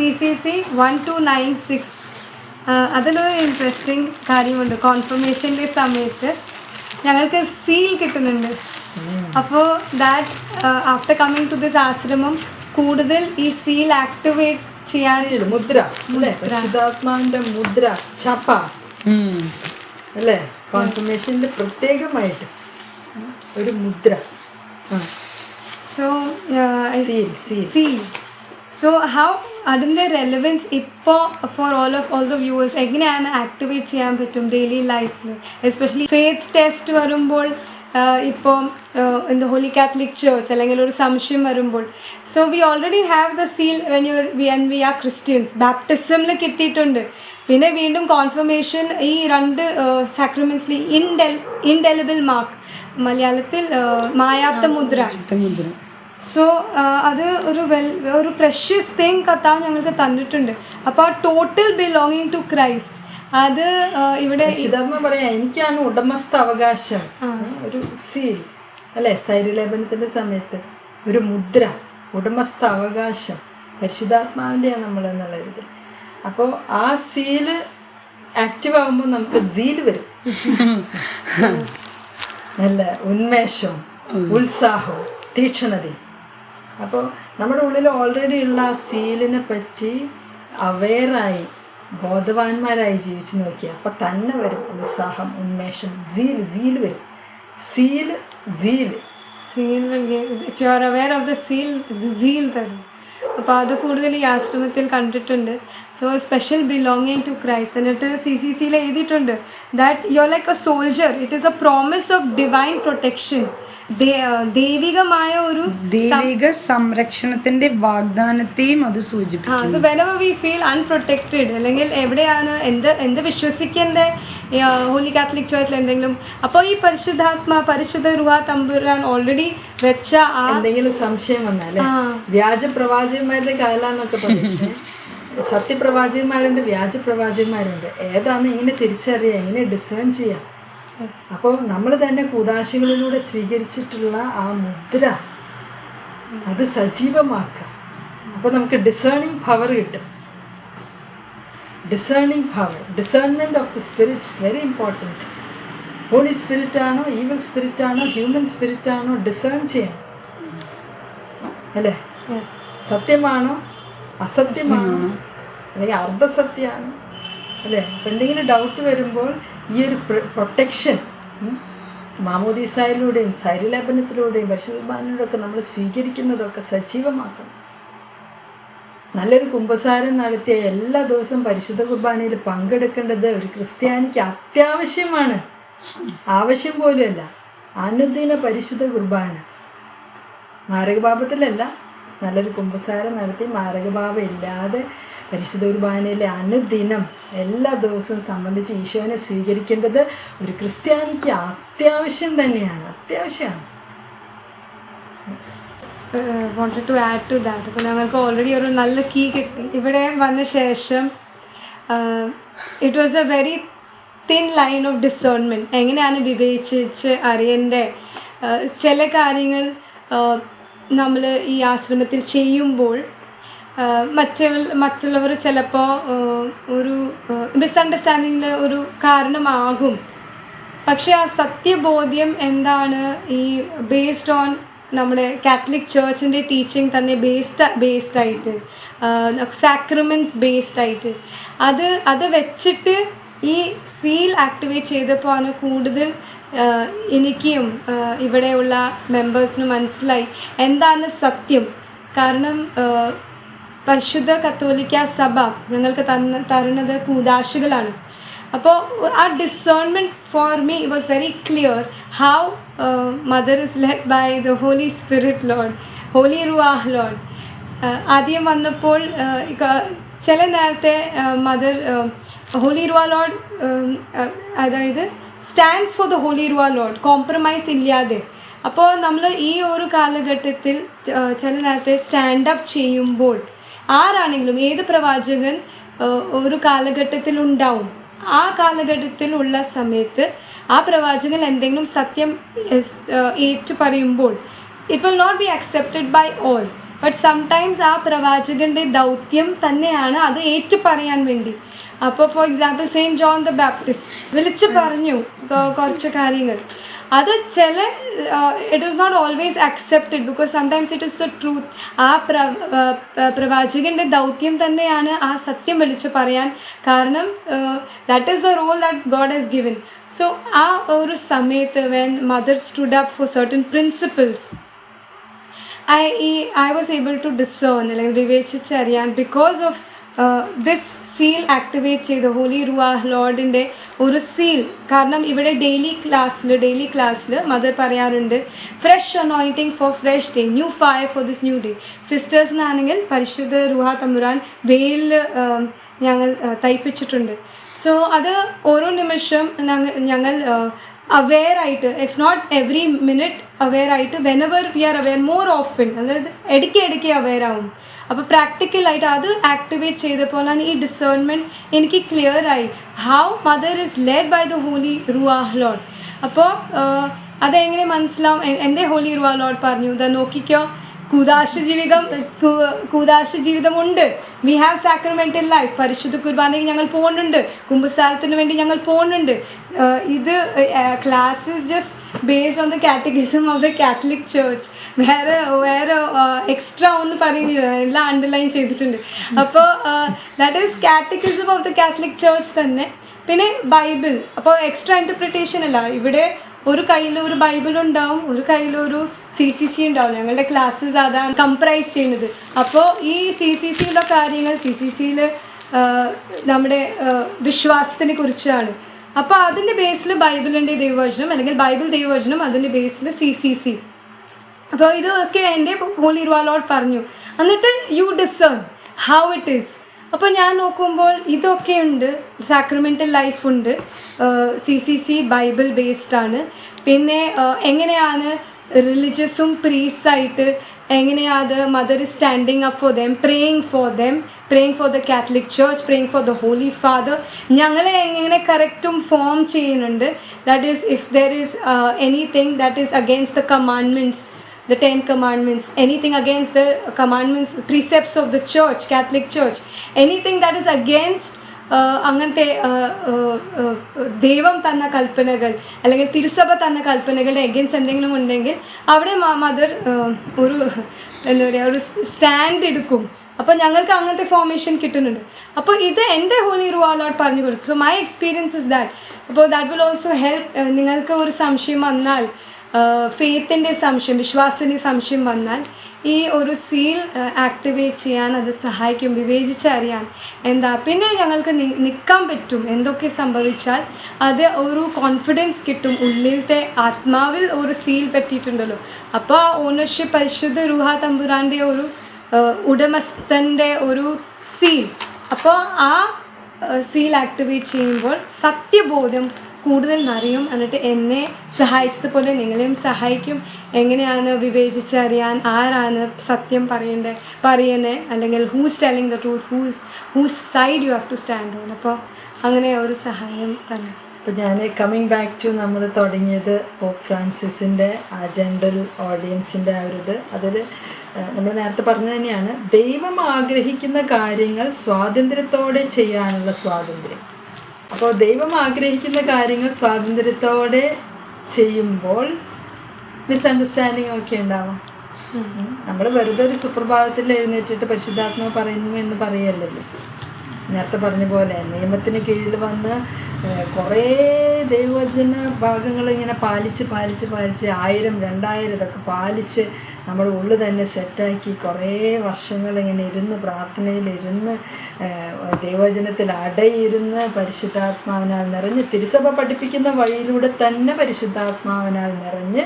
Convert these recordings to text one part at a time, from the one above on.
C C C one two nine six അതിലൊരു interesting കാര്യമുണ്ട്. കോൺഫർമേഷന്റെ സമയത്ത് ഞങ്ങൾക്ക് സീൽ കിട്ടുന്നുണ്ട്. അപ്പോൾ that after coming to this ആശ്രമം കൂടുതൽ ഈ സീൽ ആക്ടിവേറ്റ് ചെയ്യാൻ മുദ്ര പരിശുദ്ധാത്മാവിന്റെ മുദ്ര ചപ്പ അല്ലേ? കോൺഫർമേഷന്റെ പ്രത്യേകമായിട്ട് ഒരു മുദ്ര. So seal seal seal so how അതിന്റെ റെലവൻസ് ഇപ്പോൾ for all of all the viewers എങ്ങനെയാണ് ആക്ടിവേറ്റ് ചെയ്യാൻ പറ്റും ഡെയിലി ലൈഫിൽ എസ്പെഷ്യലി ഫേത്ത് ടെസ്റ്റ് വരുമ്പോൾ ഇപ്പോൾ ദ ഹോലി കാത്തലിക് ചേർച്ച് അല്ലെങ്കിൽ ഒരു സംശയം വരുമ്പോൾ. So we already have the seal when you we and we are Christians ബാപ്റ്റിസമിൽ കിട്ടിയിട്ടുണ്ട്. പിന്നെ വീണ്ടും കോൺഫർമേഷൻ ഈ രണ്ട് സാക്രിമെൻസിൽ ഇൻഡെൽ ഇൻഡെലിബിൾ മാർക്ക് മലയാളത്തിൽ മായാത്ത മുദ്ര. സോ അത് ഒരു വെൽ ഒരു പ്രഷ്യസ് തിങ് കത്താവ് ഞങ്ങൾക്ക് തന്നിട്ടുണ്ട്. അപ്പോൾ ആ ടോട്ടൽ ബിലോങ്ങിങ് ടു ക്രൈസ്റ്റ് അത് ഇവിടെ പരിശുദ്ധാത്മ പറയാ എനിക്കാണ് ഉടമസ്ഥ അവകാശം ഒരു സീൽ അല്ലേ? സ്ഥൈര്യലേപനത്തിന്റെ സമയത്ത് ഒരു മുദ്ര ഉടമസ്ഥ അവകാശം പരിശുദ്ധാത്മാവിന്റെയാണ് നമ്മൾ എന്നുള്ള ഇത് അപ്പോൾ ആ സീൽ ആക്റ്റീവ് ആകുമ്പോൾ നമുക്ക് സീൽ വരും. നല്ല ഉന്മേഷവും ഉത്സാഹവും തീക്ഷണതയും. അപ്പോൾ നമ്മുടെ ഉള്ളിൽ ഓൾറെഡി ഉള്ള ആ സീലിനെ പറ്റി അവെയറായി ബോധവാന്മാരായി ജീവിച്ചു നോക്കിയാൽ അപ്പം തന്നെ വരും ഉത്സാഹം ഉന്മേഷം സീൽ സീൽ വരും. Seal seal seal if you are aware of the seal seal തരും. അപ്പോൾ അത് കൂടുതൽ ഈ ആശ്രമത്തിൽ കണ്ടിട്ടുണ്ട്. So special belonging to Christ എന്നിട്ട് സി സി സിയിൽ എഴുതിയിട്ടുണ്ട് that you are like a soldier it is a promise of divine protection ദൈവികമായ ഒരു ദൈവിക സംരക്ഷണത്തിന്റെ വാഗ്ദാനത്തെയും അത് സൂചിപ്പിക്കുന്നു. So whenever we feel unprotected അല്ലെങ്കിൽ എവിടെയാണ് എന്ത് എന്ത് വിശ്വസിക്കേണ്ട ഹോളി കാത്തലിക് ചേർച്ചിൽ എന്തെങ്കിലും അപ്പോൾ ഈ പരിശുദ്ധാത്മ പരിശുദ്ധ റുഹ തമ്പുരാൻ ഓൾറെഡി വെച്ച എന്തെങ്കിലും സംശയം വന്നാലേ? ആ, വ്യാജ പ്രവാചകന്മാരുടെ കാലാന്നൊക്കെ പറയുന്നത് സത്യപ്രവാചകന്മാരുണ്ട് വ്യാജ പ്രവാചകന്മാരുണ്ട് ഏതാണ് ഇങ്ങനെ തിരിച്ചറിയുക എങ്ങനെ ഡിസേൺ ചെയ്യാം. അപ്പോൾ നമ്മൾ തന്നെ കൂതാശികളിലൂടെ സ്വീകരിച്ചിട്ടുള്ള ആ മുദ്ര അത് സജീവമാക്കുക. അപ്പോൾ നമുക്ക് ഡിസേണിങ് പവർ കിട്ടും. Discerning power discernment of the spirits very important Holy Spirit ആണോ ഈവൽ സ്പിരിറ്റ് ആണോ ഹ്യൂമൻ സ്പിരിറ്റ് ആണോ ഡിസേൺ ചെയ്യണം. അല്ലേ. സത്യമാണോ? അസത്യമാണോ? അല്ലെങ്കിൽ അർദ്ധസത്യമാണ് അല്ലേ? അപ്പം എന്തെങ്കിലും ഡൗട്ട് വരുമ്പോൾ ഈ ഒരു പ്രൊട്ടക്ഷൻ മാമോദീസായിലൂടെയും സൈര്യലേപനത്തിലൂടെയും പരിശുദ്ധമാനിലൂടെ ഒക്കെ നമ്മൾ സ്വീകരിക്കുന്നതൊക്കെ സജീവമാക്കണം. നല്ലൊരു കുംഭസാരം നടത്തിയ എല്ലാ ദിവസവും പരിശുദ്ധ കുർബാനയിൽ പങ്കെടുക്കേണ്ടത് ഒരു ക്രിസ്ത്യാനിക്ക് അത്യാവശ്യമാണ്. ആവശ്യം പോലുമല്ല. അനുദിന പരിശുദ്ധ കുർബാന. മാരകപാപത്തിലല്ല നല്ലൊരു കുമ്പസാരം നടത്തി മാരകഭാവം ഇല്ലാതെ പരിശുദ്ധ കുർബാനയിലെ അനുദിനം എല്ലാ ദിവസവും സംബന്ധിച്ച് ഈശോനെ സ്വീകരിക്കേണ്ടത് ഒരു ക്രിസ്ത്യാനിക്ക് അത്യാവശ്യം തന്നെയാണ് അത്യാവശ്യമാണ്. Wanted to add to that. അപ്പോൾ ഞങ്ങൾക്ക് ഓൾറെഡി ഒരു നല്ല കീ കിട്ടി. ഇവിടെ വന്ന ശേഷം it was a very thin line of discernment എങ്ങനെയാണ് വിവേചിച്ച് അറിയേണ്ടത്? ചില കാര്യങ്ങൾ നമ്മൾ ഈ ആശ്രമത്തിൽ ചെയ്യുമ്പോൾ ആഹ് മറ്റുള്ളവർ ചിലപ്പോൾ ഒരു മിസ്അണ്ടർസ്റ്റാൻഡിങ്ങിൽ ഒരു കാരണമാകും. പക്ഷേ ആ സത്യബോധ്യം എന്താണ്? ഈ ബേസ്ഡ് ഓൺ നമ്മുടെ കാത്തലിക് ചേർച്ചിന്റെ ടീച്ചിങ് തന്നെ ബേസ്ഡ് ബേസ്ഡ് ആയിട്ട് സാക്രമെന്റ്സ് ബേസ്ഡ് ആയിട്ട്. അത് അത് വെച്ചിട്ട് ഈ സീൽ ആക്ടിവേറ്റ് ചെയ്തപ്പോൾ ആണ് കൂടുതൽ എനിക്കും ഇവിടെയുള്ള മെമ്പേഴ്സിനും മനസ്സിലായി. എന്താണ് സത്യം? കാരണം പരിശുദ്ധ കത്തോലിക്ക സഭ ഞങ്ങൾക്ക് തന്ന തരുന്നത് കൂതാശികളാണ് അപ്പോൾ ആ discernment for me was very clear how Mother is led by the Holy Spirit Lord Holy Ruah Lord ആദ്യം വന്നപ്പോൾ ചില നേരത്തെ മദർ ഹോലി റുവാ ലോഡ് അതായത് stands for the Holy Ruah Lord compromise ഇല്ലാതെ. അപ്പോൾ നമ്മൾ ഈ ഒരു കാലഘട്ടത്തിൽ ചില നേരത്തെ സ്റ്റാൻഡപ്പ് ചെയ്യുമ്പോൾ ആരാണെങ്കിലും ഏത് പ്രവാചകൻ ഒരു കാലഘട്ടത്തിൽ ഉണ്ടാവും ആ കാലഘട്ടത്തിൽ ഉള്ള സമയത്ത് ആ പ്രവാചകൻ എന്തെങ്കിലും സത്യം ഏറ്റു പറയുമ്പോൾ it will not be accepted by all but sometimes ആ പ്രവാചകന്റെ ദൗത്യം തന്നെയാണ് അത് ഏറ്റു പറയാൻ വേണ്ടി. അപ്പോൾ for example Saint John the Baptist വിളിച്ച് പറഞ്ഞു കുറച്ച് കാര്യങ്ങൾ. അത് ചില it is not always accepted because sometimes it is the truth ആ പ്ര പ്രവാചകന്റെ ദൗത്യം തന്നെയാണ് ആ സത്യം വിളിച്ച് പറയാൻ കാരണം that is the role that God has given so ആ ഒരു സമയത്ത് when Mother stood up for certain principles I ഈ I was able to discern അല്ലെങ്കിൽ വിവേചിച്ചറിയാൻ because of this seal activate ചെയ്ത് ഹോലി റുവാഹ് ലോർഡിന്റെ ഒരു സീൽ കാരണം ഇവിടെ ഡെയിലി ക്ലാസ്സിൽ ഡെയിലി ക്ലാസ്സിൽ മദർ പറയാറുണ്ട് fresh anointing for fresh day new fire for this new day സിസ്റ്റേഴ്സിനാണെങ്കിൽ പരിശുദ്ധ റുഹ തമ്പുരാൻ വെയിലിൽ ഞങ്ങൾ തയ്പ്പിച്ചിട്ടുണ്ട്. സോ അത് ഓരോ നിമിഷം ഞങ്ങൾ അവെയർ ആയിട്ട് if not every minute aware ആയിട്ട് whenever we are aware more often അതായത് ഇടയ്ക്ക് ഇടയ്ക്ക് അവെയർ ആവും. അപ്പോൾ പ്രാക്ടിക്കലായിട്ട് അത് ആക്ടിവേറ്റ് ചെയ്തപ്പോഴാണ് ഈ ഡിസേൺമെന്റ് എനിക്ക് ക്ലിയർ ആയി. How Mother is led by the Holy Ruah Lord അപ്പോൾ അതെങ്ങനെ മനസ്സിലാവും? എന്റെ ഹോലി റുവാ ലോഡ് പറഞ്ഞു ഇതാ നോക്കിക്കോ കൂതാശ ജീവിതം കൂതാശ ജീവിതമുണ്ട് വി ഹാവ് സാക്രമെന്റൽ ലൈഫ് പരിശുദ്ധ കുർബാനയ്ക്ക് ഞങ്ങൾ പോകുന്നുണ്ട്. കുമ്പസാരത്തിന് വേണ്ടി ഞങ്ങൾ പോകുന്നുണ്ട്. ഇത് classes just based on the catechism of the Catholic Church വേറെ വേറെ എക്സ്ട്രാ ഒന്ന് പറയുന്നില്ല. എല്ലാം അണ്ടർലൈൻ ചെയ്തിട്ടുണ്ട്. അപ്പോൾ that is catechism of the Catholic Church തന്നെ. പിന്നെ ബൈബിൾ അപ്പോൾ എക്സ്ട്രാ ഇന്റർപ്രിട്ടേഷൻ അല്ല. ഇവിടെ ഒരു കയ്യിൽ ഒരു ബൈബിൾ ഉണ്ടാവും ഒരു കയ്യിൽ ഒരു സി സി സി ഉണ്ടാവും. ഞങ്ങളുടെ ക്ലാസ്സസ് അതാണ് കംപ്രൈസ് ചെയ്യുന്നത്. അപ്പോൾ ഈ സി സി സിയിലുള്ള കാര്യങ്ങൾ സി സി സിയിൽ നമ്മുടെ വിശ്വാസത്തിനെ കുറിച്ചാണ്. അപ്പോൾ അതിന്റെ ബേസിൽ ബൈബിളിന്റെ ദൈവവചനം അല്ലെങ്കിൽ ബൈബിൾ ദൈവവചനം അതിന്റെ ബേസിൽ സി സി സി അപ്പോൾ ഇതൊക്കെ എന്റെ ഹോളി റുവാലോട് പറഞ്ഞു. എന്നിട്ട് you discern how it is അപ്പോൾ ഞാൻ നോക്കുമ്പോൾ ഇതൊക്കെ ഉണ്ട്. സാക്രമെന്റൽ ഉണ്ട്. C C C Bible based ആണ്. പിന്നെ എങ്ങനെയാണ് റിലിജിയസും പ്രീസായിട്ട് എങ്ങനെയാണ് Mother standing up for them praying for them praying for the Catholic Church praying for the Holy Father ഞങ്ങളെ എങ്ങനെ കറക്റ്റും ഫോം ചെയ്യുന്നുണ്ട്? That is if there is anything that is against the commandments the Ten Commandments, anything against the commandments, precepts of the church, Catholic Church, anything that is against uh, അങ്ങനത്തെ uh, uh, ദൈവം തന്ന കൽപ്പനകൾ അല്ലെങ്കിൽ തിരുസഭ തന്ന കൽപ്പനകളുടെ against എന്തെങ്കിലും ഉണ്ടെങ്കിൽ അവിടെ മദർ ഒരു എന്താ പറയുക ഒരു സ്റ്റാൻഡ് എടുക്കും. അപ്പോൾ ഞങ്ങൾക്ക് അങ്ങനത്തെ ഫോർമേഷൻ കിട്ടുന്നുണ്ട്. അപ്പോൾ ഇത് എന്റെ ഹോളി റുവാലോട്ട് പറഞ്ഞു കൊടുത്തു so my experience is that അപ്പോൾ ദാറ്റ് വിൽ ഓൾസോ ഹെൽപ്പ് നിങ്ങൾക്ക് ഒരു സംശയം വന്നാൽ ഫെയ്ത്തിന്റെ സംശയം വിശ്വാസത്തിന്റെ സംശയം വന്നാൽ ഈ ഒരു സീൽ ആക്ടിവേറ്റ് ചെയ്യാൻ അത് സഹായിക്കും വിവേചിച്ചറിയാൻ. എന്താ? പിന്നെ ഞങ്ങൾക്ക് നിൽക്കാൻ പറ്റും. എന്തൊക്കെ സംഭവിച്ചാൽ അത് ഒരു കോൺഫിഡൻസ് കിട്ടും. ഉള്ളിലത്തെ ആത്മാവിൽ ഒരു സീൽ പറ്റിയിട്ടുണ്ടല്ലോ. അപ്പോൾ ആ ഓണർഷിപ്പ് പരിശുദ്ധ രൂഹ തമ്പുരാന്റെ ഒരു ഉടമസ്ഥന്റെ ഒരു സീൽ അപ്പോൾ ആ സീൽ ആക്ടിവേറ്റ് ചെയ്യുമ്പോൾ സത്യബോധം കൂടുതൽ നിറയും എന്നിട്ട് എന്നെ സഹായിച്ചതുപോലെ നിങ്ങളെയും സഹായിക്കും. എങ്ങനെയാണ് വിവേചിച്ചറിയാൻ? ആരാണ് സത്യം പറയേണ്ടത് പറയണേ? അല്ലെങ്കിൽ who's telling the truth whose whose side you have to stand on അപ്പോൾ അങ്ങനെ ഒരു സഹായം തന്നെ. അപ്പോൾ ഞാൻ കമ്മിങ് ബാക്ക് ടു നമ്മൾ തുടങ്ങിയത് പോപ്പ് ഫ്രാൻസിസിന്റെ ആ ജനറൽ ഓഡിയൻസിന്റെ ആ ഒരു ഇത് അതിൽ നമ്മൾ നേരത്തെ പറഞ്ഞത് തന്നെയാണ് ദൈവം ആഗ്രഹിക്കുന്ന കാര്യങ്ങൾ സ്വാതന്ത്ര്യത്തോടെ ചെയ്യാനുള്ള സ്വാതന്ത്ര്യം. അപ്പോൾ ദൈവം ആഗ്രഹിക്കുന്ന കാര്യങ്ങൾ സ്വാതന്ത്ര്യത്തോടെ ചെയ്യുമ്പോൾ മിസ്അണ്ടർസ്റ്റാൻഡിങ് ഒക്കെ ഉണ്ടാവാം. നമ്മൾ വെറുതെ ഒരു സുപ്രഭാതത്തിൽ എഴുന്നേറ്റിട്ട് പരിശുദ്ധാത്മാവ് പറയുന്നു എന്ന് പറയല്ലല്ലോ. നേരത്തെ പറഞ്ഞ പോലെ നിയമത്തിന് കീഴിൽ വന്ന് കുറേ ദൈവവചന ഭാഗങ്ങൾ ഇങ്ങനെ പാലിച്ച് പാലിച്ച് പാലിച്ച് ആയിരം രണ്ടായിരം ഇതൊക്കെ പാലിച്ച് നമ്മൾ ഉള്ളു തന്നെ സെറ്റാക്കി കുറേ വർഷങ്ങൾ ഇങ്ങനെ ഇരുന്ന് പ്രാർത്ഥനയിലിരുന്ന് ദൈവവചനത്തിൽ അടയിരുന്ന് പരിശുദ്ധാത്മാവിനാൽ നിറഞ്ഞ് തിരുസഭ പഠിപ്പിക്കുന്ന വഴിയിലൂടെ തന്നെ പരിശുദ്ധാത്മാവിനാൽ നിറഞ്ഞ്.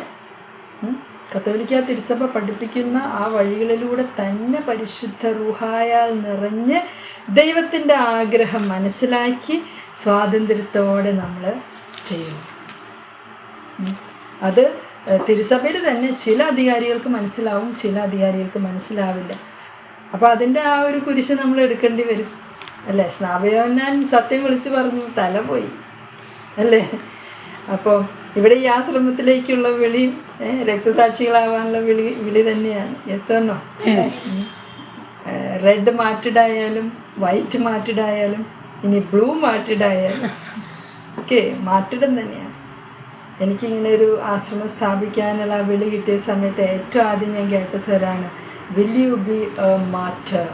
കത്തോലിക്ക തിരുസഭ പഠിപ്പിക്കുന്ന ആ വഴികളിലൂടെ തന്നെ പരിശുദ്ധ റുഹായാൽ നിറഞ്ഞ് ദൈവത്തിന്റെ ആഗ്രഹം മനസ്സിലാക്കി സ്വാതന്ത്ര്യത്തോടെ നമ്മൾ ചെയ്യും അത് തിരുസഭയിൽ തന്നെ ചില അധികാരികൾക്ക് മനസ്സിലാവും ചില അധികാരികൾക്ക് മനസ്സിലാവില്ല. അപ്പോൾ അതിന്റെ ആ ഒരു കുരിശ് നമ്മൾ എടുക്കേണ്ടി വരും. അല്ലേ? സ്നാപയോന്നാൻ സത്യം വിളിച്ചു പറഞ്ഞു തല പോയി. അല്ലേ? അപ്പോൾ ഇവിടെ ഈ ആശ്രമത്തിലേക്കുള്ള വിളി രക്തസാക്ഷികളാവാനുള്ള വിളി വിളി തന്നെയാണ്. യെസ് ഓർണോ റെഡ് മാറ്റിഡായാലും വൈറ്റ് മാറ്റിഡായാലും ഇനി ബ്ലൂ മാറ്റിഡായാലും ഓക്കെ മാറ്റിടം തന്നെയാണ്. എനിക്കിങ്ങനെ ഒരു ആശ്രമം സ്ഥാപിക്കാനുള്ള വിളി കിട്ടിയ സമയത്ത് ഏറ്റവും ആദ്യം ഞാൻ കേട്ട സ്വരാണ് will you be a martyr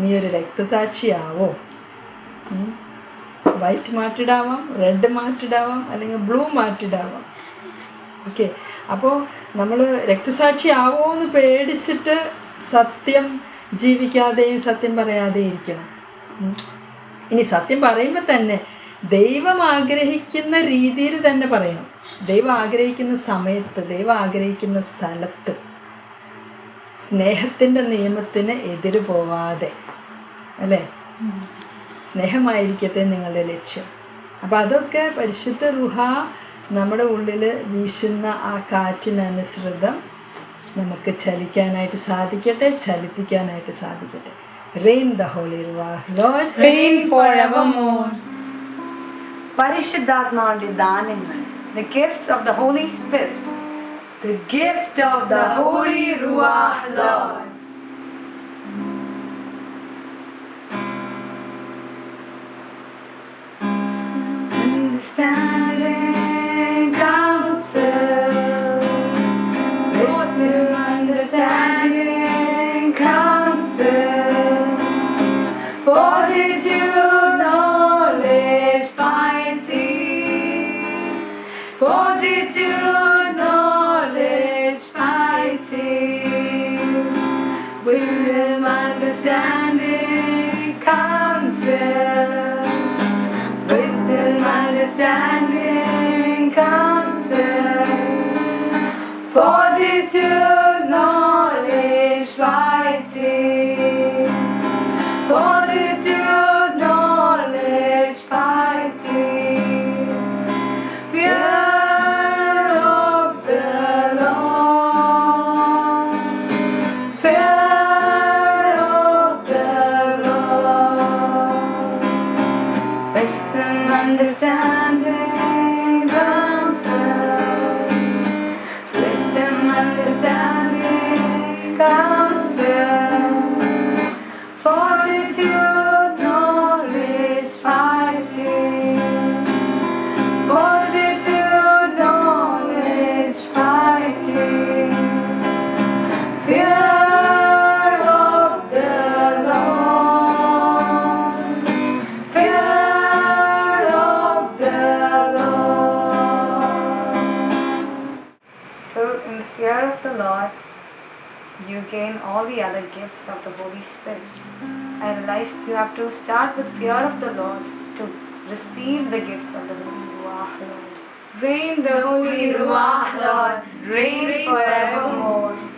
നീ ഒരു രക്തസാക്ഷിയാവോ? വൈറ്റ് മാറ്റിടാവാം റെഡ് മാറ്റിടാവാം അല്ലെങ്കിൽ ബ്ലൂ മാറ്റിടാവാം. ഓക്കെ. അപ്പോൾ നമ്മൾ രക്തസാക്ഷി ആവോ എന്ന് പേടിച്ചിട്ട് സത്യം ജീവിക്കാതെയും സത്യം പറയാതെയും ഇരിക്കണം. ഇനി സത്യം പറയുമ്പോൾ തന്നെ ദൈവം ആഗ്രഹിക്കുന്ന രീതിയിൽ തന്നെ പറയണം. ദൈവം ആഗ്രഹിക്കുന്ന സമയത്ത് ദൈവം ആഗ്രഹിക്കുന്ന സ്ഥലത്ത് സ്നേഹത്തിന്റെ നിയമത്തിന് എതിര് പോവാതെ. അല്ലേ? സ്നേഹമായിരിക്കട്ടെ നിങ്ങളുടെ ലക്ഷ്യം. അപ്പം അതൊക്കെ പരിശുദ്ധ റുഹ നമ്മുടെ ഉള്ളിൽ വീശുന്ന ആ കാറ്റിനനുസൃതം നമുക്ക് ചലിക്കാനായിട്ട് സാധിക്കട്ടെ ചലിപ്പിക്കാനായിട്ട് സാധിക്കട്ടെ. Rain the holy. പരിശുദ്ധാത്മാവിന്റെ ദാനങ്ങൾ the gifts of the Holy Spirit the gifts of the Holy Ruach Lord. The other gifts of the Holy Spirit. I realized you have to start with fear of the Lord to receive the gifts of the Holy Ruach Lord. Reign the Holy Ruach Lord, reign forevermore.